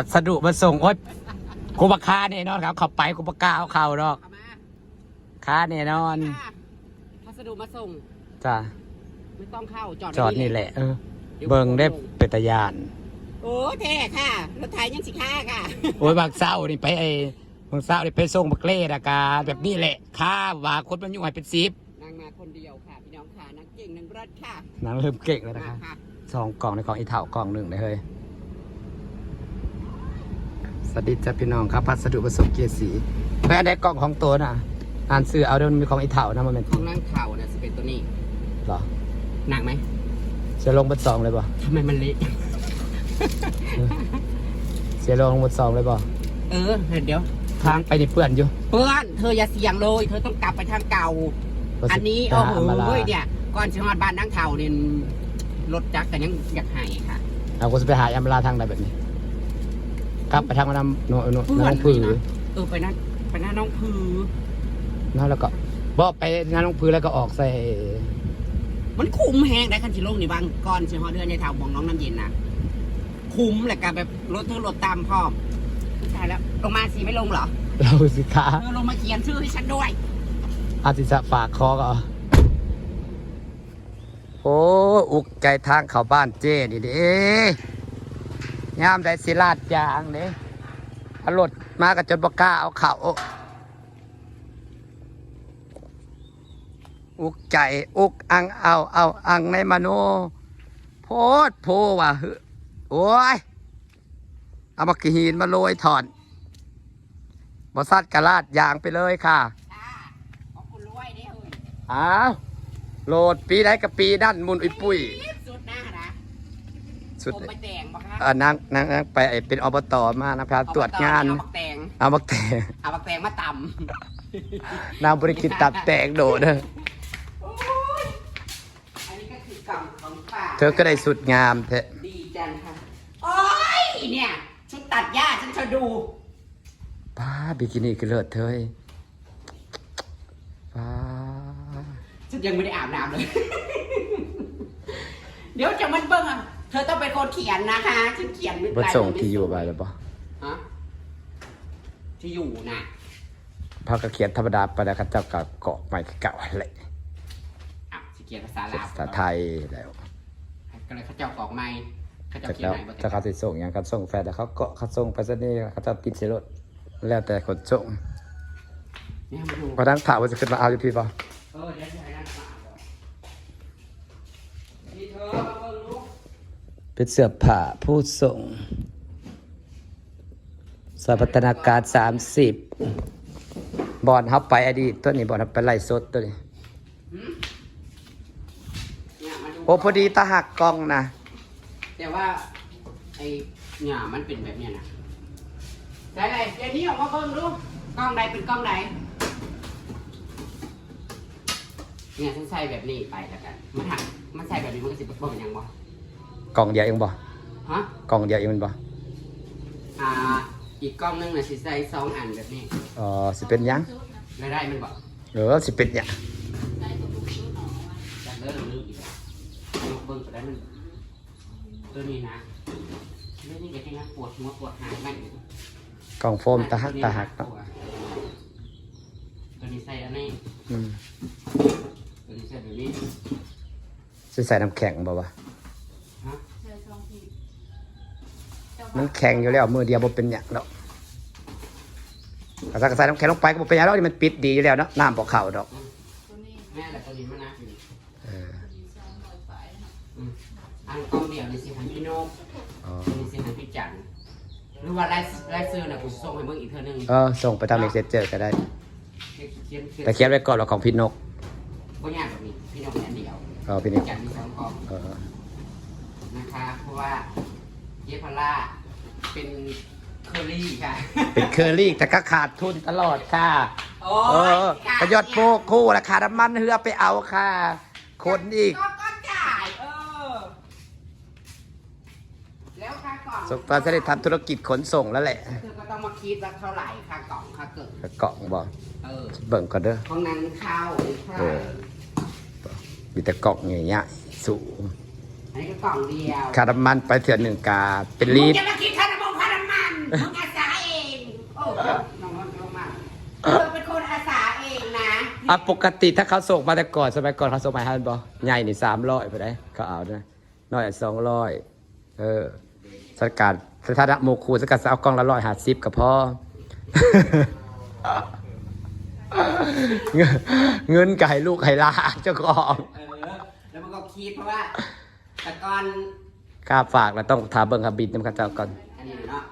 ผัดสะดุมาส่งโอ๊ยกูบักคาแน่นอนครับ เขาไปกูบักกล้าเอาเข่าดอกเอามาคาแน่นอนค่ะพัสดุมาส่ง จ้ะไม่ต้องเข้า จอดไว้จอดนี่แหละ เออดี๋ยวเบิ่งได้เป็นตะยาน โอ้แท้ค่ะ รถไถยังสิค่าค่ะ โอ้ยบางเศร้านี่ไปไอ้บางเศร้านี่ไปส่งบักเล่ดากาแบบนี้แหละค่าว่าคนมันยุ่งให้เป็นซิปนางมาคนเดียวค่ะ พี่น้องค่ะนางเก่งนางรัดค่ะนางเริ่มเก่งแล้วนะมาคะค่ะ สองกล่องในกล่องอีเถากล่องหนึ่งเลยเฮ้ย สวัสดีจ้าพี่น้องครับพัสดุผสมเกียร์สีเฮ้ยอันใดกล่องของตัวน่ะ อ่านซื้อเอาเดี๋ยวมันมีของอีเถานะมันเป็นของนั่งเข่าเนี่ยจะเป็นตัวนี้เหรอหนักไหมจะลงบนสองเลยป่ะทำไมมันเละเสียลงบนสองเลยป่ะเออเดี๋ยวทางไปนี่เปื่อนอยู่ เพื่อนเธออย่าเสี่ยงเลยเธอต้องกลับไปทางเก่า อันนี้โอ้โหมาลาเนี่ยก่อนจะมาบ้านนั่งเข่าเนี่ยรถจักรกันยังอยากหายค่ะเอากูจะไปหาอัมราทางใดแบบนี้ กลับไปทางน้ำโนโนเพื่อนน้ำผือเลยนะเออไปนั่นไปนั่นน้องพือนั่นแล้วก็บ่ไปน้ำลงพื้นแล้วก็ออกใส่ มันคุ้มแหงได้คันชิโลงนี่บางก่อนเชียงฮอเดือนในแถวบองน้องน้ำเย็นนะคุ้มแหละกับแบบรถเธอรถตามพ่อมใช่แล้วลงมาสิไม่ลงเหรอเราสิคะเธอลงมาเขียนชื่อให้ฉันด้วยอาทิจะฝากคอก็เอาโอ้อุกใจทางเข้าบ้านเจ้นี่เด้ ยามได้สิลาดยางเด้เอารถมากับจนบกล้าเอาเข่าอุกใจอุกอังเอาเอาอังในมโนโพดโพว่ะฮึโอ้ยเอามากีหินมาโรยถอนบอสัดกระลาดยางไปเลยค่ะค่ะขอบคุณรวยเด้เฮ้ยอ้าวโหลดปีไหนกับปีด้านมุนอุยปุ้ยสุดหน้านะ สุดผมไปแต่งบ่คะเออนางนางนางไปไอ้เป็นอบตมานะครับ ตรวจงาน เอาบักแตงเอาบักแต่เอาบักแตงมาตนางบริกิตตับแตกโดดเด้อำโอ้ยอันนี้ก็คือกล่องของฝากเธอก็ได้สุดงามแท้ดีจังค่ะ โอ้ยเนี่ย ชุดตัดหญ้าฉันจะดูป้าบิกินี่คือเลิศเธอป้าฉันยังไม่ได้อาบน้ำเลย เดี๋ยวจะมันเบิ้งอะ เธอต้องเป็นคนเขียนนะคะฉันเขียนไม่บทส่งที่อยู่ไปแล้วปะฮะที่อยู่น่ะพากระเขียนธรรมดาไปแล้วเขาเจ้าก็เกาะใหม่เก่าอะไรอะฉันเขียนภาษาลาวภาษาไทยแล้วก็เลยเขาเจ้าบอกไม่เขาเจ้าจากเขียนแล้วไหนบ่ถ้าเขาติดส่งอย่างเขาส่งแฟนแต่เขาเกาะเขาส่งไปซะนี่เขาจะติดเชื้อรถแล้วแต่ขนส่งเนี่ยมาดูพอนั้นถามว่าจะขึ้นมาเอาอยู่พี่ปะเออเดี๋ยวจะให้นั่นมาเอานี่เธอมาเบิ้งลูก เป็นเสื้อผ้าผู้ส่งสถาปัตนาการสามสิบบอลเขาไปอดีตตัวนี้บอลเขาไปไล่สดตัวนี้โอ้พอดีตาหักกล้องนะแต่ว่าไอ้เนี่ยมันเป็นแบบเนี้ยนะใช่เลยเดี๋ยวนี้ออกมาเบิ้งดูกล้องใดเป็นกล้องใดเนี่ยฉันใส่แบบนี้ไปแล้วกันมันหักมันใส่แบบนี้มันก็สิบเบิ้งยังบ่ กล่องเดียวเองบ่ฮะกล่องเดียวเองมันบ่อ่า อีกกล้องนึงน่ะสิใส่สองอันแบบนี้อ๋อสิเป็นหยังรายได้มันบ่หรือว่าสิเป็นหยังจะเลิกหรืออีกแล้วเอาเบิ้งก็ได้มันตัวนี้นะเรื่องนี้ก็จะยังปวดหัวปวดหางมันอยู่กล่องโฟมตาหักตาหักเนาะตัวนี้ใส่อันนี้อืมตัวนี้ใส่แบบนี้สิใส่น้ำแข็งบ่วะฮะ มันแข็งอยู่แล้วมือเดียวบ่เป็นหยังดอกถ้าใส่น้ำแข็งลงไปก็บ่เป็นหยังดอกนี่มันปิดดีอยู่แล้วเนาะน้ำบ่เข้าดอกแม่แต่ตัวนี้มันนะอยู่เอออืมอันกล้องเดียวนี่สิหันพี่โนกอ๋อตัวนี้สิหันพี่จันทร์หรือว่าไลฟ์ไลฟ์ซื้อน่ะกูส่งให้เบิ่งอีกเท่านึงเออส่งไปทางเมสเซจเจอก็ได้ เขียนเขียนแต่เขียนไว้ก่อนว่าของพี่นกบ่ยากแบบนี้พี่โนกอันเดียวเออพี่นพี่กจันทร์มีสองกล้องเออ นะคะเพราะว่า เยพล่าเป็นเคอรี่ค่ะ เป็นเคอรี่แต่ก็ขาดทุนตลอดค่ะ โอ้เออประยอดโปกคู่ราคาน้ำมันเฮือไปเอาค่ะ คนอีก ก็ก็จ่ายเออ แล้วค่าก่อนสมปรารถนาทำธุรกิจขนส่งแล้วแหละเธอก็ต้องมาคิดว่าเท่าไหร่ค่ากล่องค่าเกิดกล่องบอกเออ เบิ่งก่อนเด้อห้องนั้นข้าวข้าวเออ มีแต่กล่องอย่างเงี้ยสูงอั นนี้ก็กล่องเดียวค่าน้ำมันไปเถื่อนหนึ่งกาเป็นลีมึตงรจะมาคิดค่าน้ำมันค่าน้ำมันมึงอาสาเอง โอ้น้องนนท์ลงมาเธอเป็นคนอาสาเองนะอะปกติถ้าเขาส่งมาแต่ก่อนสมัยก่อนเขาส่งมาให้มันบอกใหญ่นี่สามร้อยไปได้เขาเอานะน้อยสองร้อยเออสกัดสถานะโมคูสกัดเอากล้องละร้อยห้าสิบก็พอเงินเงินไก่ลูกไก่ลาเจ้าของ เออ แล้วมันก็คิดเพราะว่า แต่ก่อนค่าฝากเราต้องถามเบิ่งคำบินน้ำข้าเจ้าก่อนอันนี้เนาะ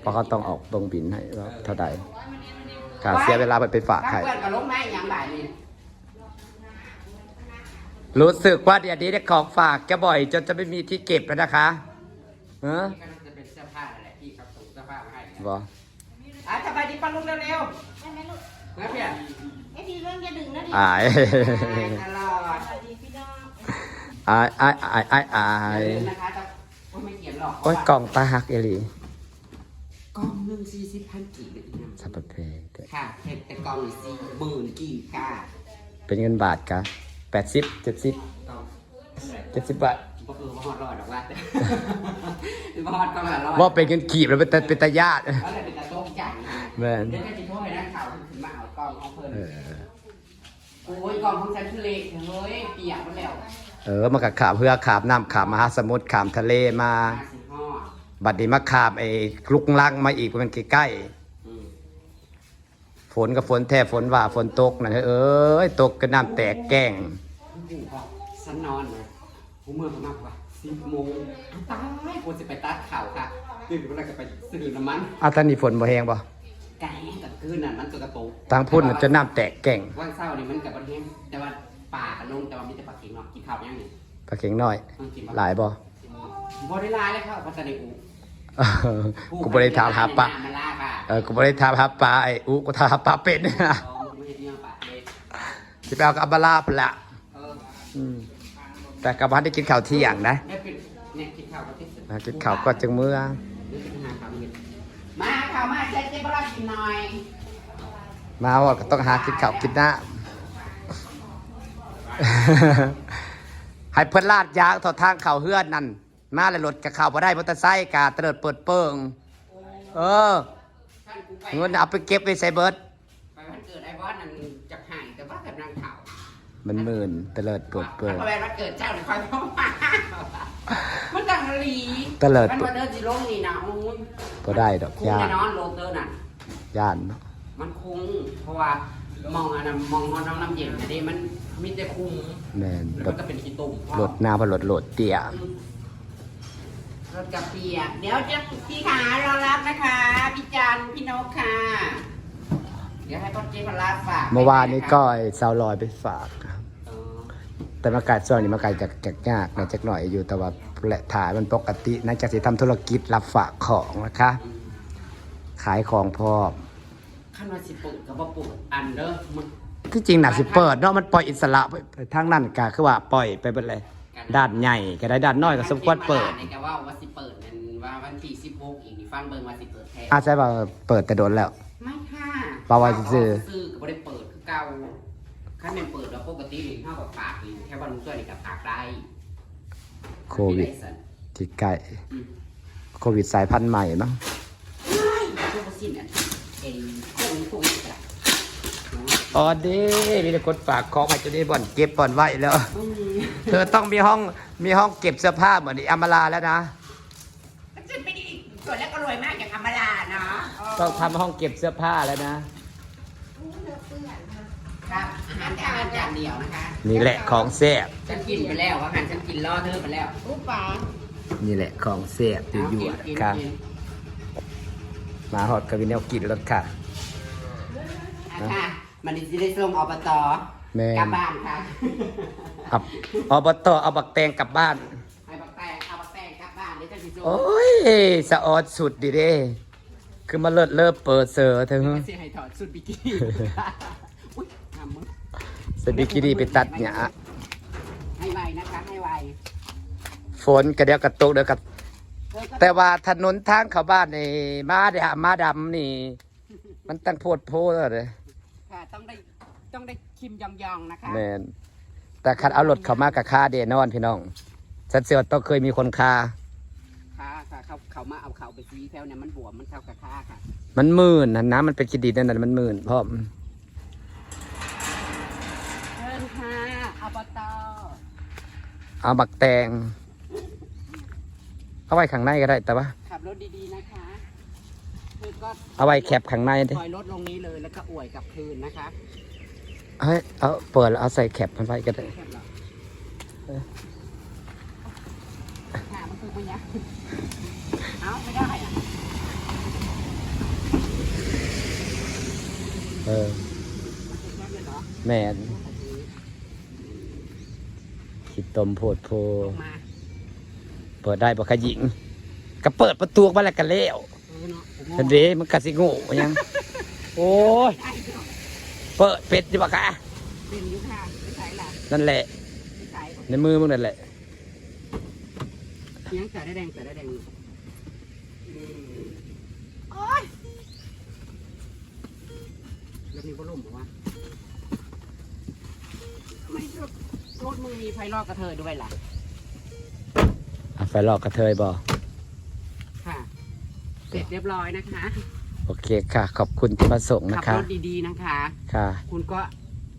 เพราะเขาต้องออกเบิ่งบินให้ว่าเท่าใดค่าเสียเวลาไปไปฝากถ้าใครเพื่อนก็ลงไม้อย่างบ่ายนี่รู้สึกว่าเดี๋ยวนี้ได้ของฝากจะบ่อย จนจะไม่มีที่เก็บแล้วนะคะเออก็น่าจะเป็นเสื้อผ้าอะไรที่ครับส่งเสื้อผ้ามาให้เนี่ยบออะสบายดีป้าลุงเร็วได้ไหมลูกๆนะเพี่อนไอ้ดีเรื่องจะดึงนะดิอายตลอดสวัสดีพี่น้อง อายอายอายอายอายอย่าลืมนะคะจะโอ้ยไม่เขียนหรอกโอ้ยกล่องตาหักเอหลีกล่องหนึ่งสี่สิบพันกี่เลยนะสับเพงเด้อค่ะเห็ดแต่กล่องนี่สี่หมื่นกี่ค่ะเป็นเงินบาทกะแปดสิบเจ็ดสิบกล่องเจ็ดสิบบาทก็คือว่าฮอดรอดหรอกว่าว่าฮอดก็ละรอดว่าเป็นเงินกีบแล้วเป็นตาเป็นตาญาติแล้วเลยเป็นตะโต๊ะใหญ่นะแม่นเดี๋ยวจะจิโทษให้นักข่าวถึงมาเอากล่องของเพิ่นเออโอ้ยกล่องของฉันทุเละเฮ้ยเปียกหมดแล้ว เออมันก็ขาบเพื่อขาบน้ำขาบมหาสมุทรขามทะเลมา ห้าสิบห่อบัดนี้มาขาบไอ้ลุกลังมาอีกมันใกล้อืมๆฝนกับฝนแท้ฝนว่าฝนตกนะเอ้ยตกก็น้ำแตกแกล้งผู้พอฉันนอนนะผมเมื่อผมมากกว่าสิบโมงตายกูจะไปตัดข่าวค่ะตื่นเวลาก็ไปซื้อน้ำมันอาตอนนี้ฝนบ่แห้งบ่ไก่แต่คืนน่ะมันตัวกระโตกทางพุ่นน่ะจะน้ำแตกแกล้ง วันเสาร์นี่มันกับวันแห้งแต่ว่า ป่ากับลงแต่ว่ามีแต่ปลาเข็งเนาะกินข้าวยังนี่ปลาเข็งน้อย ต้องกินหลายบ่ บ่ได้ลายเลยครับภาษาในอูเออกูบ่ได้ถามหาปลามันลาค่ะเออกูบ่ได้ถามหาปลาไอ้อุกูถามหาปลาเป็ดเนี่ยอ๋อมันไม่ใช่เรื่องปลาเลยสิไปเอากับอับบาลาพุ่นละเอออืมแต่กับบ้านได้กินข้าวเที่ยงนะได้เป็นเนี่ยกินข้าวก็ที่สุดมากินข้าวก็จึงเมื่อมาข้าวมาใช้เจ๊บลากินหน่อย มาว่าก็ต้องหากินข้าวกินน้ำ ให้เพิ่นลาดยางทอดทางเข่าเฮือนนั่นมาเลยรถกับข้าวบ่ได้มอเตอร์ไซค์กาเตลิดเปิดเปิงเออท่านกูไปเงินเอาไปเก็บไว้ใส่เบิดไปวันเกิดไอ้บอสนั่นจะหายแต่ว่าแบบนางข่าวมันหมื่นเตลิดเปิดเปิงถ้าไปวันเกิดเจ้าเนี่ยคอยพ่อมามันดังหลีเตลิดมันมาเดินสิลงนี่นะอุ้ยบ่ได้ดอกคุ้มย่าแน่นนอนโลเตอร์น่ะย่านเนาะมันคุ้มเพราะว่า มองอันนั้นมองน้ำน้ำเย็นอันนี้มันมีแต่คุ้มแม่นแล้วรมันถก็เป็นขี้ตุ่มรถหน้าบ่รถโหลดเตี้ยรถกระเปียกเดี๋ยวจะพี่ขารอรับนะคะพี่จันพี่นกค่ะ เดี๋ยวให้พ่อเจ๊พลาฝากเมื่อวานนี้ก็ไอ้สาวลอยไปฝากครับเออแต่มากาดช่วงนี้มากาดจากจากยากนะจักหน่อยอยู่แต่ว่าแหละถ่ายมันปกตินะจากสิทำธุรกิจรับฝากของนะคะ ขายของพร้อม ขั้นว่าสิเปิดกับว่าเปิดอันเด้อมันที่จริงหนักสิเปิดเนาะมันปล่อยอิสระไปไปทางนั้นก็คือว่าปล่อยไปเป็นไรด้านใหญ่ก็ได้ด้านน้อยก็สมควรเปิดในกว่าว่าสิเปิดนั่นว่าวันที่สิบหกอีกนี่ฟังเบิ่งว่าสิเปิดแทนอาใช่ป่าเปิดแต่โดนแล้ว ไม่ค่ะปาว่าซื่อซื้อก็บ่ได้เปิดคือเก่าขั้นเป็นเปิดแล้วปกตินี่เท่ากับปากนี่แค่ว่าลุงช่วยนี่กับปากได้โควิดไม่ไสันที่ใกล้อืมโควิดสายพันธุ์ใหม่มั้งพวกสิ้นอัน องโควิดโควิดอะอ๋อเด้มีแต่คนฝากของมาจะได้บ่อนเก็บบ่อนไว้แล้วอืมเธอต้องมีห้องมีห้องเก็บเสื้อผ้าเหมือนอีอมราแล้วนะฉันไม่ได้ส่วนแรกก็รวยมากอย่างอมราเนาะต้องทำห้องเก็บเสื้อผ้าแล้วนะ ครับอาหารแต่อาหารจานเดียวนะคะนี่แหละของแซ่บฉันกินไปแล้วอาหารฉันกินล่อเธอไปแล้ว อุ๊ป๋านี่แหละของแซ่บอยู่อยู่เอากินค่ะกิน มาฮอดกับวินแนวกินรถค่ะอะ ค่ะมันจะได้ส่งอบตแม่ กลับบ้านค่ะเอาอบตเอาบักแตงกลับบ้าน ให้บักแตงเอาบักแตงกลับบ้านเดี๋ยวจะสิส่งโอ้ยสะออดสุดดิเด้คือมาเลิศเลิศเปิดเสือเถอะไม่ใช่ให้ถอดสุดบิกินี่อุ้ยทำมึงสบิกินี่ไปตัดเนี่ยให้ไวนะคะให้ไวฝนกระเดียวกระตกเดียวกระเธอก็ แต่ว่าถนนทางเข้าบ้านนี่มาเดะมาดำนี่ มันตั้งโพดโพเลยค่ะต้องได้ต้องได้คิมยองยองๆนะคะแมนแต่คันเอารถเข้ามากับค่าเดนอนพี่น้องฉันเสียว่าต้องเคยมีคนคาค่ะค่ะเขาเขามาเอาเขาไปซีแถวเนี่ยมันบวมมันเข้ากับค่าค่ะ มันหมื่นนะน้ำมันเป็นกิดินนั่นน่ะมันหมื่นพร้อมเชิญค่ะอบตเอาบักแตง เอาไว้ข้างในก็ได้แต่ว่า ขับรถดีๆนะคะคือก็เอาไว้แคบข้างในดิถอยรถลงนี้เลยแล้วก็อวยกลับคืนนะคะเฮ้ยเอาเปิดแล้วเอาใส่แคบมันไว้ก็ได้แคบเหรอหามันคือมันยังเอาไม่ได้อะเออแคบเลยเหรอแม่นขีดตมโพดโพ ลงมา เปิดได้ปะขยิงก็เปิดประตูมาแล้วกันแล้วเออเนาะผมทันเดมันกะสิโง่ยังโอ้ยได้เนาะเปิดเป็ดดีปะคะเป็นอยุค่ะไม่ใช่ล่ะนั่นแหละ ไม่ใช่ในมือมึงนั่นแหละยังแต่ได้แดงแต่ได้แดงอยู่โอ๊ยแล้วมีพัดลมบอกว่าไม่รถรถมึงมีไฟลอกกระเทยด้วยล่ะ เอาไฟลอกกระเทยบอค่ะ เสร็จเรียบร้อยนะคะโอเคค่ะ ขอบคุณที่มาส่งนะขับคะรถดีๆนะคะ ค่ะ คุณก็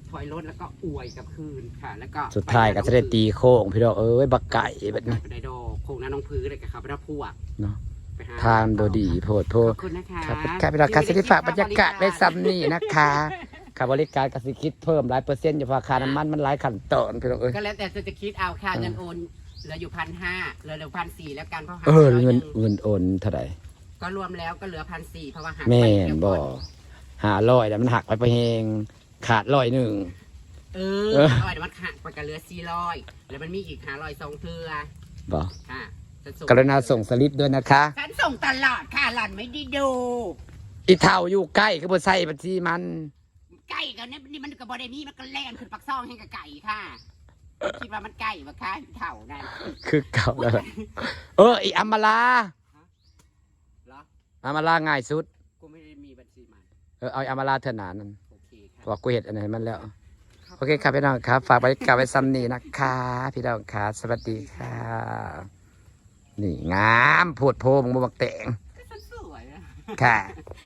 ถอยรถแล้วก็อวยกลับคืนค่ะ แล้วก็สุดท้ายก็จะได้ตีโค้งพี่ดอกเอ้ยบักไก่แบบนี้ ไปได้ดอกโคงหน้าน้องพื้นเลยกับเขาไปรับพวกเนาะ ไปหทานโดดีโพดโพขดอบคุณนะคะครับครับพี่ดอกครับสิได้ฝากบรรยากาศไว้ซ้ำนี่นะคะค่าบริการกสิคิดเพิ่มหลายเปอร์เซ็นต์อยู่เพราะค่าน้ำมันมันหลายขั้นตอนพี่ดอกเอ้ย ก็แล้วแต่เธอจะคิดเอาค่ะเงินโอน เหลืออยู่พันห้าเหลือเหลือพันสี่แล้วกันเพราะหักเออร้ยเงินหงเงินโอนเท่าไหร่ก็รวมแล้วก็เหลือพันสี่เพราะว่าหักแม่ไปนเดี๋ยวบ่ก่อนหาร้อยแต่มันหักไปไปเฮงขาดร้อยหนึ่งเอเอออร้อยเดี๋ยวมันหักไปกันเหลือสี่ร้อยแล้วมันมีอีกหาร้อยสองเทือบ่ค่ะฉันส่งกรุณาส่งสลิปด้วยนะคะฉันส่งตลอดค่ะหล่อนไม่ได้ดู อีเท่าอยู่ใกล้ก็บ่ใส่บัญชีมัน ไก่กันเนี่ยนี่มันกับบอดนี่มันก็แล่นขึ้นปักซ่องให้กับไก่ค่ะ คิดว่ามันไก่ปะคะเถ่านั่นคือเก่าแล้วล่ะเอออีอัมมาลาเหรออัมมาลาง่ายสุด กูไม่ได้มีบัญชีมันเออเอาอัมมาลาเถอะหนานั่นโอเคค่ะบอกกูเห็ดอันไหนมันแล้ว โอเคครับพี่น้องครับ ฝากบริการไว้ซ้ำนี่นะคะ พี่น้องครับสวัสดีค่ะ นี่งามโพดโพมึงบ่บักแตงก็ฉันสวยอะค่ะ